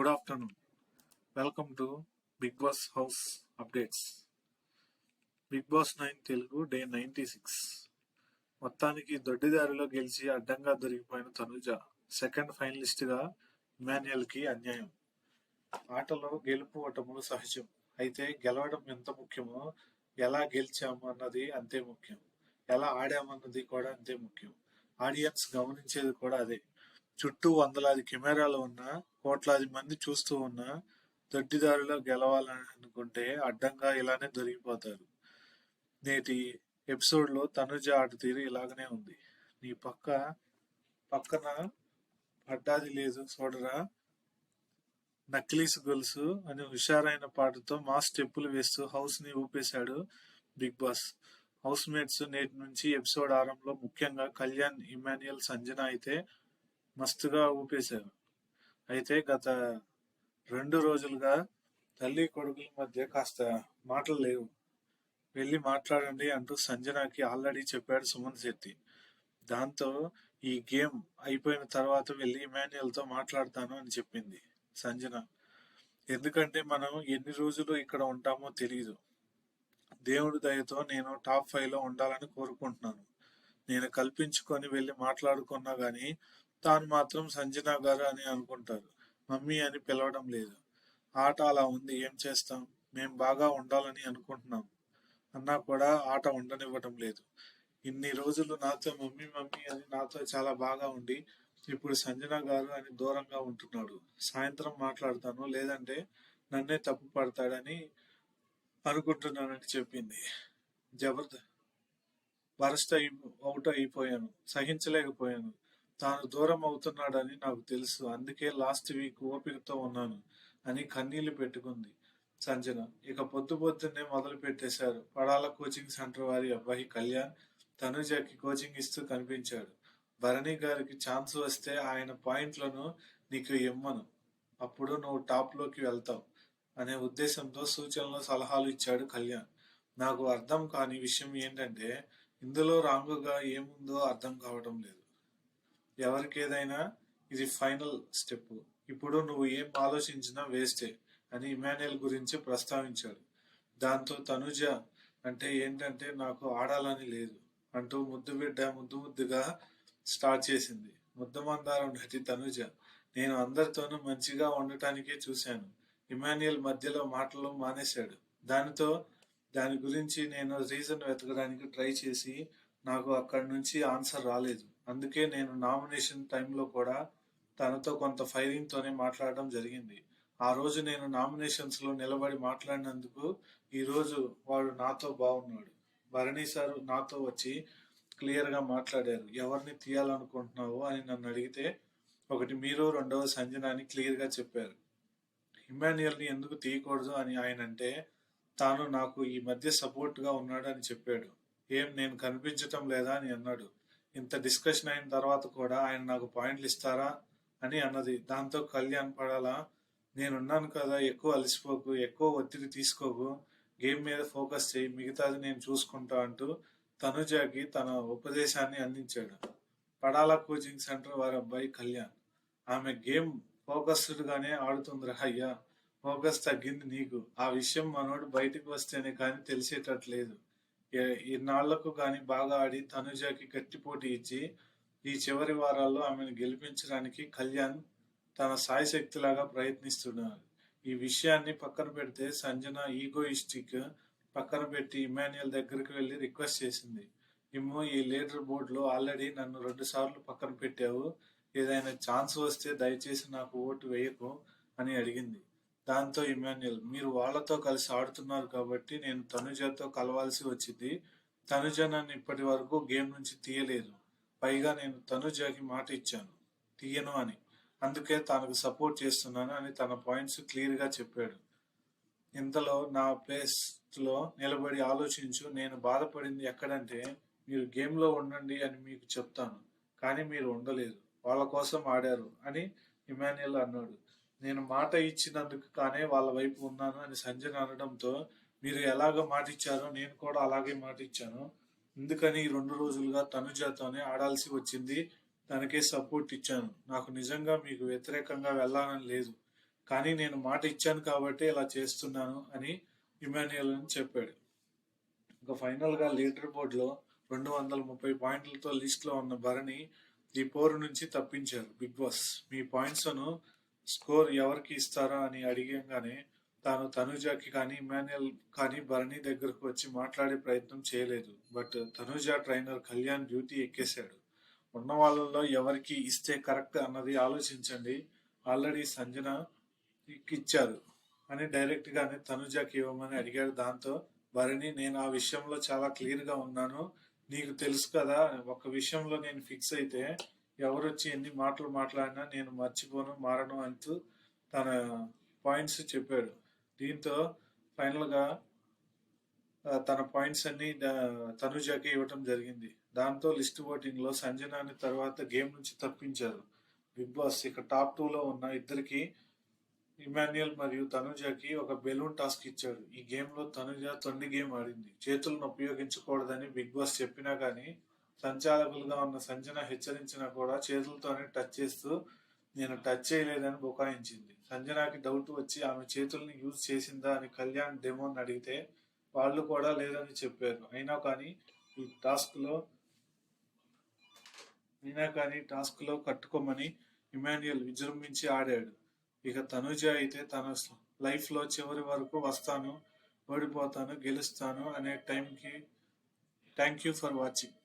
Good afternoon welcome to Bigg Boss house updates Bigg Boss nine Telugu day ninety six మొత్తానికి దొడ్డిదారిలో గెలిచి అడ్డంగా దొరికిపోయిన Tanuja second ఫైనలిస్ట్గా ఇమాన్యుయల్కి అన్యాయం. ఆటలో గెలుపు ఓటములు సహజం. అయితే గెలవడం ఎంత ముఖ్యమో ఎలా గెలిచాము అన్నది అంతే ముఖ్యం. ఎలా ఆడామన్నది కూడా అంతే ముఖ్యం. ఆడియన్స్ గమనించేది కూడా అదే. చుట్టూ వందలాది కెమెరాలు ఉన్నా కోట్లాది మంది చూస్తూ ఉన్నా దొడ్డిదారిలో గెలవాలని అనుకుంటే అడ్డంగా ఇలానే దొరికిపోతారు. నేటి ఎపిసోడ్లో తనుజ ఆట తీరు ఇలాగనే ఉంది. నీ పక్క పక్కన పడ్డాది లేదు చూడరా. నక్లీస్ గొలుసు అని హుషారైన పాటతో మా స్టెప్పులు వేస్తూ హౌస్ని ఊపేశాడు బిగ్ బాస్. హౌస్ మేట్స్ నేటి నుంచి ఎపిసోడ్ ఆరంలో ముఖ్యంగా కళ్యాణ్ ఇమాన్యుయల్ సంజన అయితే మస్తుగా ఊపేశారు. అయితే గత రెండు రోజులుగా తల్లి కొడుకుల మధ్య కాస్త మాటలు లేవు. వెళ్ళి మాట్లాడండి అంటూ సంజనాకి ఆల్రెడీ చెప్పాడు సుమన్ శెట్టి. దాంతో ఈ గేమ్ అయిపోయిన తర్వాత వెళ్ళి ఇమాన్యుయల్తో మాట్లాడతాను అని చెప్పింది సంజన. ఎందుకంటే మనం ఎన్ని రోజులు ఇక్కడ ఉంటామో తెలియదు దేవుడి దయతో నేను టాప్ ఫైవ్లో ఉండాలని కోరుకుంటున్నాను. నేను కల్పించుకొని వెళ్ళి మాట్లాడుకున్నా కానీ తాను మాత్రం సంజన గారు అని అనుకుంటారు. మమ్మీ అని పిలవడం లేదు. ఆట అలా ఉంది ఏం చేస్తాం? మేం బాగా ఉండాలని అనుకుంటున్నాం. అన్నా కూడా ఆట ఉండనివ్వటం లేదు. ఇన్ని రోజులు నాతో మమ్మీ మమ్మీ అని నాతో చాలా బాగా ఉండి ఇప్పుడు సంజన గారు అని దూరంగా ఉంటున్నాడు. సాయంత్రం మాట్లాడతాను లేదంటే నన్నే తప్పు పడతాడని అనుకుంటున్నానని చెప్పింది. జబర్ద వరస్ట్ అయి అవుట్ అయిపోయాను. సహించలేకపోయాను. తాను దూరం అవుతున్నాడని నాకు తెలుసు. అందుకే లాస్ట్ వీక్ ఓపికతో ఉన్నాను అని కన్నీళ్ళు పెట్టుకుంది సంజన. ఇక పొద్దు పొద్దున్నే మొదలు పెట్టేశారు. పడాల కోచింగ్ సెంటర్ వారి అబ్బాయి కళ్యాణ్ తనుజకి కోచింగ్ ఇస్తూ కనిపించాడు. భరణి గారికి ఛాన్స్ వస్తే ఆయన పాయింట్లను నీకు ఇమ్మను. అప్పుడు నువ్వు టాప్లోకి వెళ్తావు అనే ఉద్దేశంతో సూచనలు సలహాలు ఇచ్చాడు కళ్యాణ్. నాకు అర్థం కాని విషయం ఏంటంటే ఇందులో రాంగుగా ఏముందో అర్థం కావటం లేదు. ఎవరికేదైనా ఇది ఫైనల్ స్టెప్. ఇప్పుడు నువ్వు ఏం ఆలోచించినా వేస్టే అని ఇమాన్యుయల్ గురించి ప్రస్తావించాడు. దాంతో తనుజ అంటే ఏంటంటే నాకు ఆడాలని లేదు అంటూ ముద్దు బిడ్డ ముద్దు ముద్దుగా స్టార్ట్ చేసింది. ముద్దమందారం నటి తనుజ నేను అందరితోనూ మంచిగా ఉండటానికే చూశాను. ఇమాన్యుయల్ మధ్యలో మాటలు మానేశాడు. దానితో దాని గురించి నేను రీజన్ వెతకడానికి ట్రై చేసి నాకు అక్కడి నుంచి ఆన్సర్ రాలేదు. అందుకే నేను నామినేషన్ టైంలో కూడా తనతో కొంత ఫైరింగ్తోనే మాట్లాడడం జరిగింది. ఆ రోజు నేను నామినేషన్స్లో నిలబడి మాట్లాడినందుకు ఈరోజు వాడు నాతో బాగున్నాడు. భరణి సార్ నాతో వచ్చి క్లియర్గా మాట్లాడారు. ఎవరిని తీయాలనుకుంటున్నావు? అని నన్ను అడిగితే ఒకటి మీరు రెండవ సంజన అని క్లియర్గా చెప్పారు. ఇమాన్యుయల్ని ఎందుకు తీయకూడదు? అని ఆయన అంటే తాను నాకు ఈ మధ్య సపోర్ట్గా ఉన్నాడు అని చెప్పాడు. ఏం నేను కనిపించటం లేదా? అని అన్నాడు. ఇంత డిస్కషన్ అయిన తర్వాత కూడా ఆయన నాకు పాయింట్లు ఇస్తారా అని అన్నది. దాంతో కళ్యాణ్ పడాలా నేనున్నాను కదా ఎక్కువ అలసిపోకు ఎక్కువ ఒత్తిడి తీసుకోకు గేమ్ మీద ఫోకస్ చేయి మిగతాది నేను చూసుకుంటా అంటూ తనుజాకి తన ఉపదేశాన్ని అందించాడు. పడాలా కోచింగ్ సెంటర్ వారి అబ్బాయి కళ్యాణ్. ఆమె గేమ్ ఫోకస్డ్గానే ఆడుతుంది అయ్యా ఫోకస్ తగ్గింది నీకు. ఆ విషయం మనోడు బయటకు వస్తేనే కానీ తెలిసేటట్లేదు. ఇన్నాళ్ళకు గాని బాగా ఆడి తనుజాకి గట్టి పోటీ ఇచ్చి ఈ చివరి వారాల్లో ఆమెను గెలిపించడానికి కళ్యాణ్ తన సాయశక్తిలాగా ప్రయత్నిస్తున్నారు ఈ విషయాన్ని పక్కన పెడితే సంజన ఈగోయిస్టిక్ పక్కన పెట్టి ఇమాన్యుయల్ దగ్గరికి వెళ్ళి రిక్వెస్ట్ చేసింది. ఇమ్మో ఈ లీడర్ బోర్డులో ఆల్రెడీ నన్ను రెండు సార్లు పక్కన పెట్టావు. ఏదైనా ఛాన్స్ వస్తే దయచేసి నాకు ఓటు వేయకు అని అడిగింది. దాంతో ఇమాన్యుయల్ మీరు వాళ్ళతో కలిసి ఆడుతున్నారు కాబట్టి నేను తనుజతో కలవాల్సి వచ్చింది. తనుజ నన్ను ఇప్పటి వరకు గేమ్ నుంచి తీయలేదు. పైగా నేను తనుజకి మాట ఇచ్చాను. తీయను అని. అందుకే తనకు సపోర్ట్ చేస్తున్నాను అని తన పాయింట్స్ క్లియర్గా చెప్పాడు. ఇంతలో నా ప్లేస్లో నిలబడి ఆలోచించు. నేను బాధపడింది ఎక్కడంటే మీరు గేమ్లో ఉండండి అని మీకు చెప్తాను. కానీ మీరు ఉండలేదు. వాళ్ళ కోసం ఆడారు అని ఇమాన్యుయల్ అన్నాడు. నేను మాట ఇచ్చినందుకు కానీ వాళ్ళ వైపు ఉన్నాను అని సంజయ్ అనడంతో మీరు ఎలాగ మాట ఇచ్చారో నేను కూడా అలాగే మాట ఇచ్చాను ఎందుకని ఈ రెండు రోజులుగా తనుజతోనే ఆడాల్సి వచ్చింది తనకే సపోర్ట్ ఇచ్చాను. నాకు నిజంగా మీకు వ్యతిరేకంగా వెళ్ళాలని లేదు. కానీ నేను మాట ఇచ్చాను కాబట్టి ఇలా చేస్తున్నాను అని ఇమాన్యుయల్ అని చెప్పాడు. ఇంకా ఫైనల్గా లీడర్ బోర్డులో రెండు వందల ముప్పై పాయింట్లతో లిస్ట్లో ఉన్న భరణి ఈ పోరు నుంచి తప్పించారు. బిగ్ బాస్ మీ పాయింట్స్ను స్కోర్ ఎవరికి ఇస్తారా అని అడిగంగానే తాను తనుజాకి కానీ ఇమాన్యుయల్ కానీ భరణి దగ్గరకు వచ్చి మాట్లాడే ప్రయత్నం చేయలేదు. But Tanuja trainer Kalyan duty ఎక్కేశాడు. ఉన్న వాళ్ళల్లో ఎవరికి ఇస్తే కరెక్ట్ అన్నది ఆలోచించండి. ఆల్రెడీ సంజన ఇచ్చారు అని డైరెక్ట్ గానే తనుజాకి ఇవ్వమని అడిగాడు. దాంతో భరణి నేను ఆ విషయంలో చాలా క్లియర్గా ఉన్నాను. నీకు తెలుసు కదా ఒక విషయంలో నేను ఫిక్స్ అయితే ఎవరు వచ్చి ఎన్ని మాటలు మాట్లాడినా నేను మర్చిపోను మారను అంటూ తన పాయింట్స్ చెప్పాడు. దీంతో ఫైనల్గా తన పాయింట్స్ అన్ని తనుజాకి ఇవ్వటం జరిగింది. దాంతో లిస్ట్ ఓటింగ్లో సంజనాని తర్వాత గేమ్ నుంచి తప్పించారు. బిగ్ బాస్ ఇక టాప్ టూలో ఉన్న ఇద్దరికి ఇమాన్యుయల్ మరియు తనుజాకి ఒక బెలూన్ టాస్క్ ఇచ్చాడు. ఈ గేమ్లో తనుజ తొండి గేమ్ ఆడింది. చేతులను ఉపయోగించకూడదని బిగ్ బాస్ చెప్పినా కానీ సంచాలకులుగా ఉన్న సంజన హెచ్చరించినా కూడా చేతులతోనే టచ్ చేస్తూ నేను టచ్ చేయలేదని బుకాయించింది. సంజనాకి డౌట్ వచ్చి ఆమె చేతుల్ని యూజ్ చేసిందా అని కళ్యాణ్ డెమోని అడిగితే వాళ్ళు కూడా లేదని చెప్పారు. అయినా కానీ ఈ టాస్క్లో అయినా కానీ టాస్క్లో కట్టుకోమని ఇమాన్యుయల్ విజృంభించి ఆడాడు. ఇక తనుజ అయితే తన లైఫ్లో చివరి వరకు వస్తాను ఓడిపోతాను గెలుస్తాను అనే టైంకి థ్యాంక్ యూ ఫర్ వాచింగ్